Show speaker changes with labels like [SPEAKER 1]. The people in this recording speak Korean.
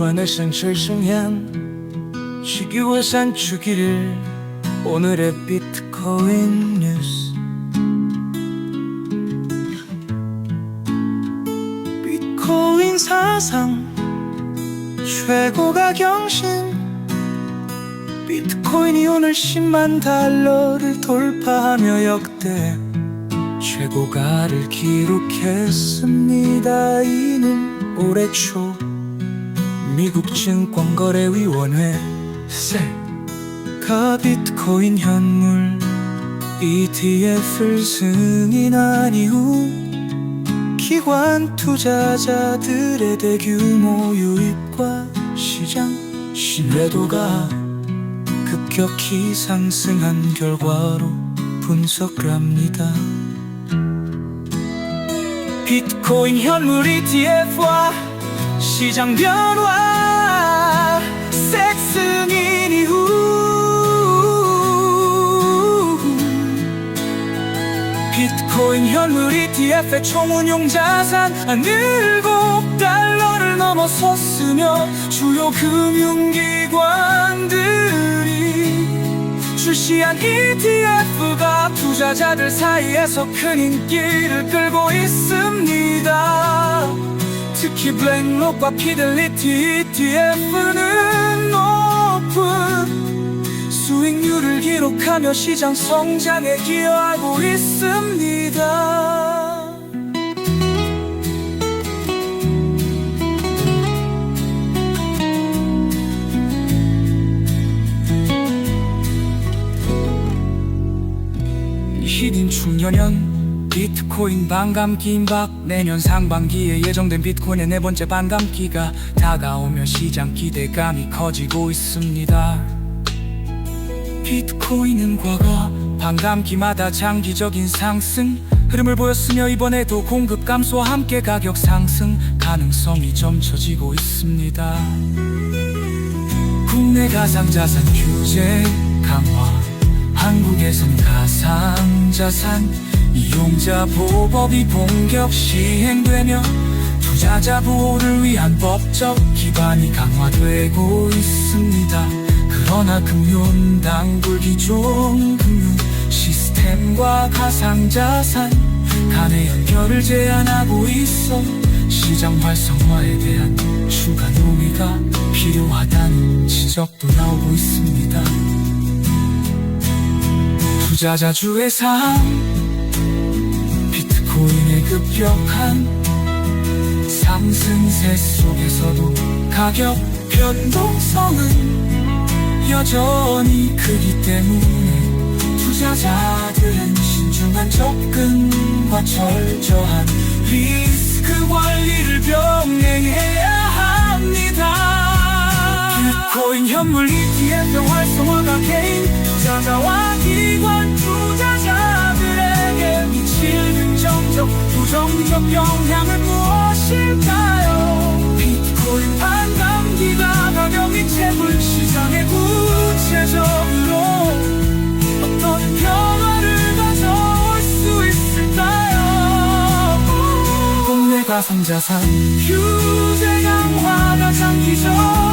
[SPEAKER 1] 주안의 생생생한 시기와 산추기를 오늘의 비트코인 뉴스. 비트코인 사상 최고 가경신. 비트코인이 오늘 10만 달러를 돌파하며 역대 최고가를 기록했습니다. 이는 올해 초 미국 증권거래위원회 세가 비트코인 현물 ETF를 승인한 이후 기관 투자자들의 대규모 유입과 시장 신뢰도가 급격히 상승한 결과로 분석을 합니다. 비트코인 현물 ETF와 시장 변화 섹승인 이후 비트코인 현물 ETF의 총 운용 자산 한 7달러를 넘어섰으며 주요 금융기관들이 출시한 ETF가 투자자들 사이에서 큰 인기를 끌고 있습니다. 특히 블랙록과 피델리티 ETF는 높은 수익률을 기록하며 시장 성장에 기여하고 있습니다. 히든 중년연 비트코인 반감기 임박. 내년 상반기에 예정된 비트코인의 네 번째 반감기가 다가오며 시장 기대감이 커지고 있습니다. 비트코인은 과거 반감기마다 장기적인 상승. 흐름을 보였으며 이번에도 공급 감소와 함께 가격 상승. 가능성이 점쳐지고 있습니다. 국내 가상자산 규제 강화. 한국에선 가상자산 이용자 보호법이 본격 시행되며 투자자 보호를 위한 법적 기반이 강화되고 있습니다. 그러나 금융당국 기존 금융 시스템과 가상자산 간의 연결을 제한하고 있어 시장 활성화에 대한 추가 논의가 필요하다는 지적도 나오고 있습니다. 투자자주의 삶 비트코인의 급격한 상승세 속에서도 가격 변동성은 여전히 크기 때문에 투자자들은 신중한 접근과 철저한 리스크 관리를 병행해야 합니다. 비트코인 현물 ETF 활성화가 개인 영향을 무엇일까요? 비트코인 반감기가 가격이 채굴 시장에 구체적으로 어떤 변화를 가져올 수 있을까요? 국내 가상자산 규제 강화가 장기적